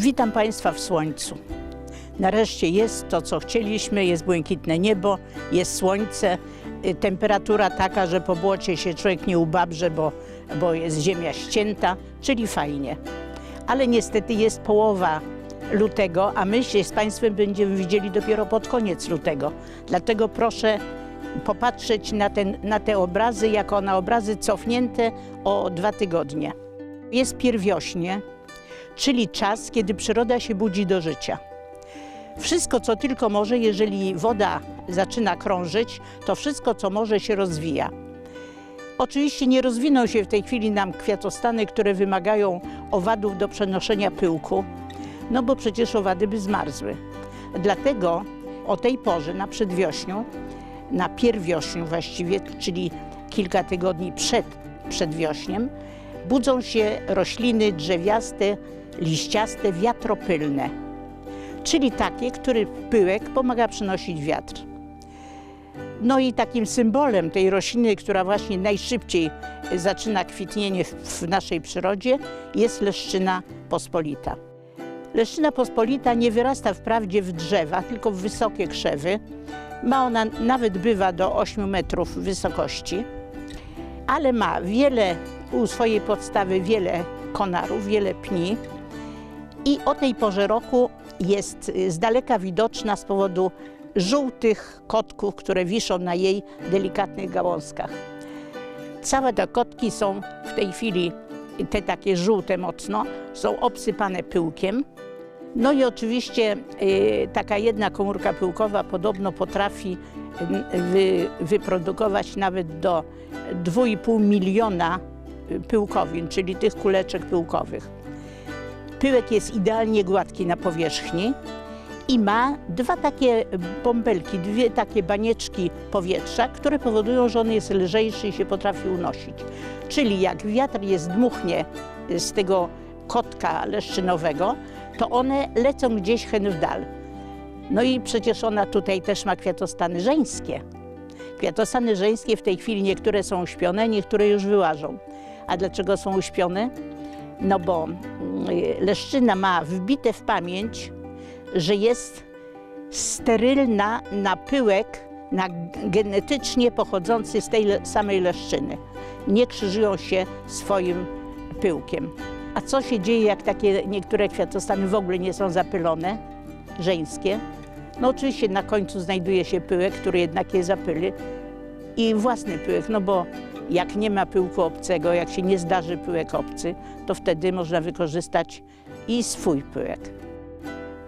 Witam Państwa w słońcu. Nareszcie jest to, co chcieliśmy, jest błękitne niebo, jest słońce, y, temperatura taka, że po błocie się człowiek nie ubabrze, bo, bo jest ziemia ścięta, czyli fajnie. Ale niestety jest połowa lutego, a my się z Państwem będziemy widzieli dopiero pod koniec lutego. Dlatego proszę popatrzeć na, ten, na te obrazy jako na obrazy cofnięte o dwa tygodnie. Jest pierwiośnie, czyli czas, kiedy przyroda się budzi do życia. Wszystko, co tylko może, jeżeli woda zaczyna krążyć, to wszystko, co może, się rozwija. Oczywiście nie rozwiną się w tej chwili nam kwiatostany, które wymagają owadów do przenoszenia pyłku, no bo przecież owady by zmarzły. Dlatego o tej porze, na przedwiośniu, na pierwiośniu właściwie, czyli kilka tygodni przed przedwiośniem, budzą się rośliny drzewiaste, liściaste, wiatropylne, czyli takie, których pyłek pomaga przynosić wiatr. No i takim symbolem tej rośliny, która właśnie najszybciej zaczyna kwitnienie w naszej przyrodzie, jest leszczyna pospolita. Leszczyna pospolita nie wyrasta wprawdzie w drzewa, tylko w wysokie krzewy. Ma ona nawet bywa do 8 metrów wysokości, ale ma wiele u swojej podstawy wiele konarów, wiele pni i o tej porze roku jest y, z daleka widoczna z powodu żółtych kotków, które wiszą na jej delikatnych gałązkach. Całe te kotki są w tej chwili, te takie żółte mocno, są obsypane pyłkiem. No i oczywiście y, taka jedna komórka pyłkowa podobno potrafi y, wy, wyprodukować nawet do 2,5 miliona y, pyłkowin, czyli tych kuleczek pyłkowych. Pyłek jest idealnie gładki na powierzchni i ma dwa takie bąbelki, dwie takie banieczki powietrza, które powodują, że on jest lżejszy i się potrafi unosić. Czyli jak wiatr jest dmuchnie z tego kotka leszczynowego, to one lecą gdzieś hen w dal. No i przecież ona tutaj też ma kwiatostany żeńskie. Kwiatostany żeńskie w tej chwili niektóre są uśpione, niektóre już wyłażą. A dlaczego są uśpione? No bo mm, leszczyna ma wbite w pamięć, że jest sterylna na pyłek, na genetycznie pochodzący z tej samej leszczyny. Nie krzyżują się swoim pyłkiem. A co się dzieje, jak takie niektóre kwiatostany w ogóle nie są zapylone, żeńskie? No oczywiście na końcu znajduje się pyłek, który jednak je zapyli i własny pyłek, no bo jak nie ma pyłku obcego, jak się nie zdarzy pyłek obcy, to wtedy można wykorzystać i swój pyłek.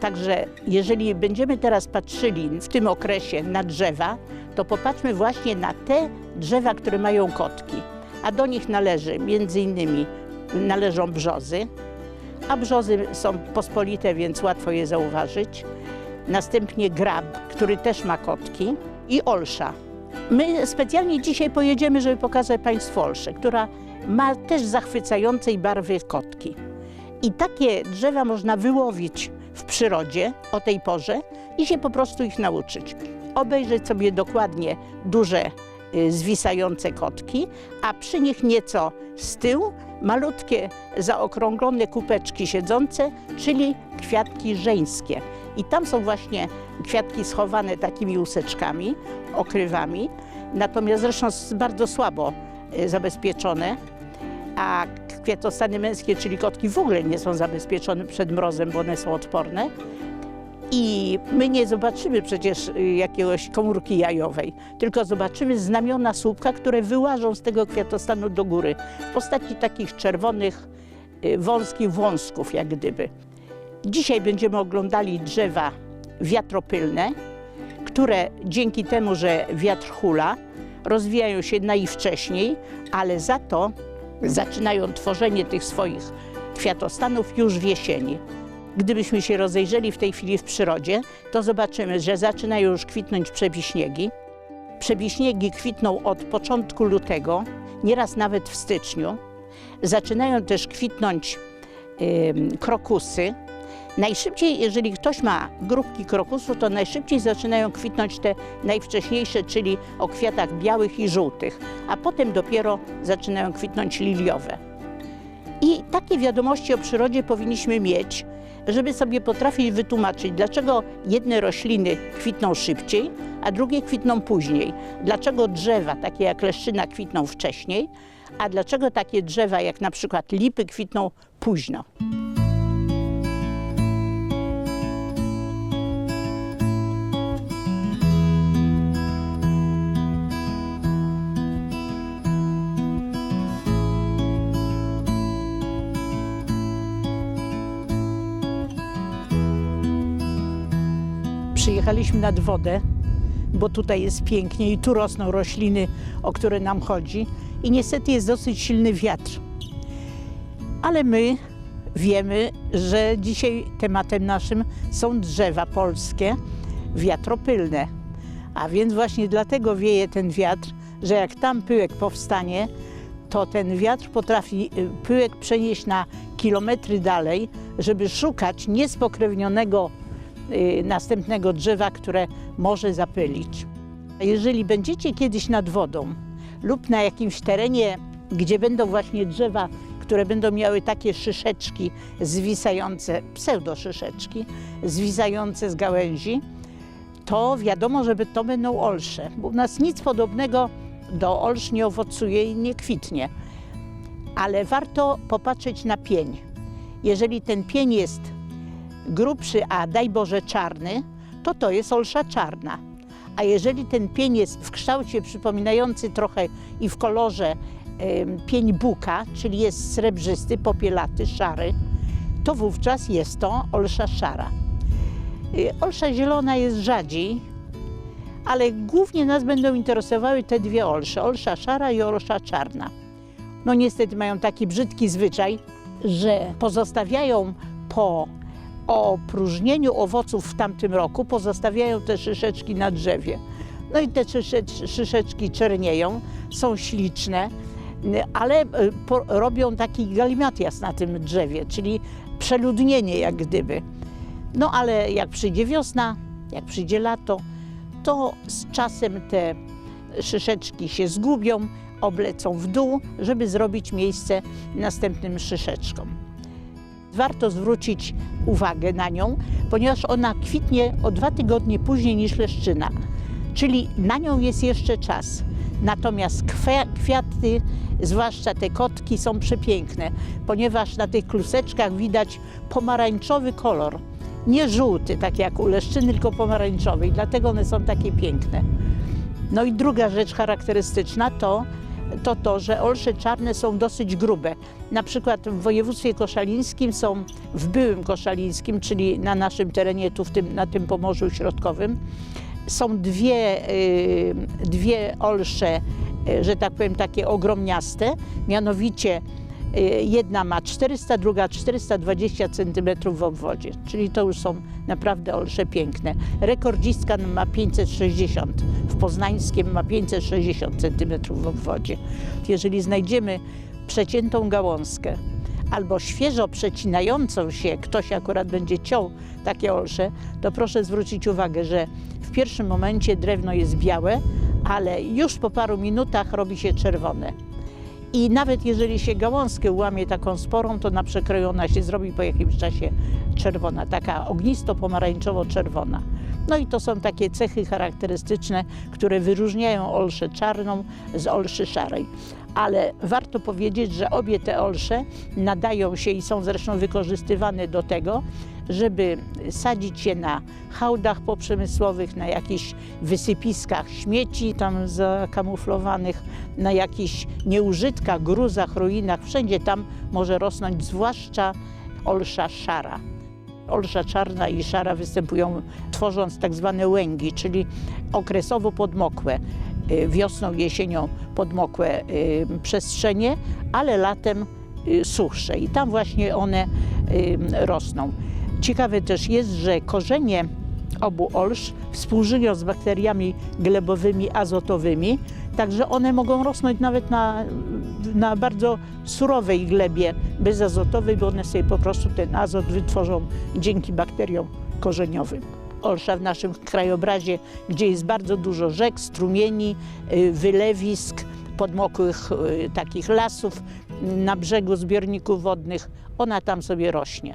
Także jeżeli będziemy teraz patrzyli w tym okresie na drzewa, to popatrzmy właśnie na te drzewa, które mają kotki, a do nich należy między innymi należą brzozy, a brzozy są pospolite, więc łatwo je zauważyć. Następnie grab, który też ma kotki i olsza. My specjalnie dzisiaj pojedziemy, żeby pokazać Państwu olszę, która ma też zachwycającej barwy kotki. I takie drzewa można wyłowić w przyrodzie o tej porze i się po prostu ich nauczyć. Obejrzeć sobie dokładnie duże y, zwisające kotki, a przy nich nieco z tyłu malutkie zaokrąglone kupeczki siedzące, czyli kwiatki żeńskie. I tam są właśnie kwiatki schowane takimi łuseczkami, okrywami, natomiast zresztą bardzo słabo y, zabezpieczone a kwiatostany męskie, czyli kotki w ogóle nie są zabezpieczone przed mrozem, bo one są odporne. I my nie zobaczymy przecież y, jakiegoś komórki jajowej, tylko zobaczymy znamiona słupka, które wyłażą z tego kwiatostanu do góry w postaci takich czerwonych, y, wąskich wąsków, jak gdyby. Dzisiaj będziemy oglądali drzewa wiatropylne, które dzięki temu, że wiatr hula, rozwijają się najwcześniej, ale za to zaczynają tworzenie tych swoich kwiatostanów już w jesieni. Gdybyśmy się rozejrzeli w tej chwili w przyrodzie, to zobaczymy, że zaczynają już kwitnąć przebiśniegi. Przebiśniegi kwitną od początku lutego, nieraz nawet w styczniu. Zaczynają też kwitnąć krokusy. Najszybciej, jeżeli ktoś ma grupki krokusów, to najszybciej zaczynają kwitnąć te najwcześniejsze, czyli o kwiatach białych i żółtych, a potem dopiero zaczynają kwitnąć liliowe. I takie wiadomości o przyrodzie powinniśmy mieć, żeby sobie potrafić wytłumaczyć, dlaczego jedne rośliny kwitną szybciej, a drugie kwitną później. Dlaczego drzewa, takie jak leszczyna, kwitną wcześniej, a dlaczego takie drzewa, jak na przykład lipy, kwitną późno. Przyjechaliśmy nad wodę, bo tutaj jest pięknie i tu rosną rośliny, o które nam chodzi. I niestety jest dosyć silny wiatr. Ale my wiemy, że dzisiaj tematem naszym są drzewa polskie, wiatropylne. A więc właśnie dlatego wieje ten wiatr, że jak tam pyłek powstanie, to ten wiatr potrafi y, pyłek przenieść na kilometry dalej, żeby szukać niespokrewnionego następnego drzewa, które może zapylić. Jeżeli będziecie kiedyś nad wodą lub na jakimś terenie, gdzie będą właśnie drzewa, które będą miały takie szyszeczki zwisające, pseudoszyszeczki, zwisające z gałęzi, to wiadomo, że to będą olsze, bo u nas nic podobnego do olsz nie owocuje i nie kwitnie. Ale warto popatrzeć na pień. Jeżeli ten pień jest grubszy, a daj Boże czarny, to to jest olsza czarna. A jeżeli ten pień jest w kształcie przypominający trochę i w kolorze pień buka, czyli jest srebrzysty, popielaty, szary, to wówczas jest to olsza szara. Y, Olsza zielona jest rzadziej, ale głównie nas będą interesowały te dwie olsze, olsza szara i olsza czarna. No niestety mają taki brzydki zwyczaj, że pozostawiają po opróżnieniu owoców w tamtym roku, pozostawiają te szyszeczki na drzewie. No i te szyszecz- szyszeczki czernieją, są śliczne, ale po, robią taki galimatias na tym drzewie, czyli przeludnienie jak gdyby. No ale jak przyjdzie wiosna, jak przyjdzie lato, to z czasem te szyszeczki się zgubią, oblecą w dół, żeby zrobić miejsce następnym szyszeczkom. Warto zwrócić uwagę na nią, ponieważ ona kwitnie o dwa tygodnie później niż leszczyna, czyli na nią jest jeszcze czas. Natomiast kwiaty, zwłaszcza te kotki, są przepiękne, ponieważ na tych kluseczkach widać pomarańczowy kolor. Nie żółty, tak jak u leszczyny, tylko pomarańczowy i dlatego one są takie piękne. No i druga rzecz charakterystyczna to to, to że olsze czarne są dosyć grube. Na przykład w województwie koszalińskim są, w byłym koszalińskim, czyli na naszym terenie, tu w tym, na tym Pomorzu Środkowym, są dwie, y, dwie olsze, y, że tak powiem, takie ogromniaste, mianowicie jedna ma 400, druga 420 cm w obwodzie, czyli to już są naprawdę olsze piękne. Rekordzistka ma 560, w poznańskim ma 560 cm w obwodzie. Jeżeli znajdziemy przeciętą gałązkę albo świeżo przecinającą się, ktoś akurat będzie ciął takie olsze, to proszę zwrócić uwagę, że w pierwszym momencie drewno jest białe, ale już po paru minutach robi się czerwone. I nawet jeżeli się gałązkę łamie taką sporą, to na przekroju ona się zrobi po jakimś czasie czerwona, taka ognisto-pomarańczowo-czerwona. No i to są takie cechy charakterystyczne, które wyróżniają olszę czarną z olszy szarej. Ale warto powiedzieć, że obie te olsze nadają się i są zresztą wykorzystywane do tego, żeby sadzić je na hałdach poprzemysłowych, na jakichś wysypiskach śmieci tam zakamuflowanych, na jakichś nieużytkach, gruzach, ruinach. Wszędzie tam może rosnąć zwłaszcza olsza szara. Olsza czarna i szara występują tworząc tak zwane łęgi, czyli okresowo podmokłe, wiosną, jesienią podmokłe y, przestrzenie, ale latem y, suchsze i tam właśnie one y, rosną. Ciekawe też jest, że korzenie obu olsz współżyją z bakteriami glebowymi, azotowymi, także one mogą rosnąć nawet na, na bardzo surowej glebie bezazotowej, bo one sobie po prostu ten azot wytworzą dzięki bakteriom korzeniowym. Olsza w naszym krajobrazie, gdzie jest bardzo dużo rzek, strumieni, y, wylewisk, podmokłych y, takich lasów na brzegu zbiorników wodnych, ona tam sobie rośnie.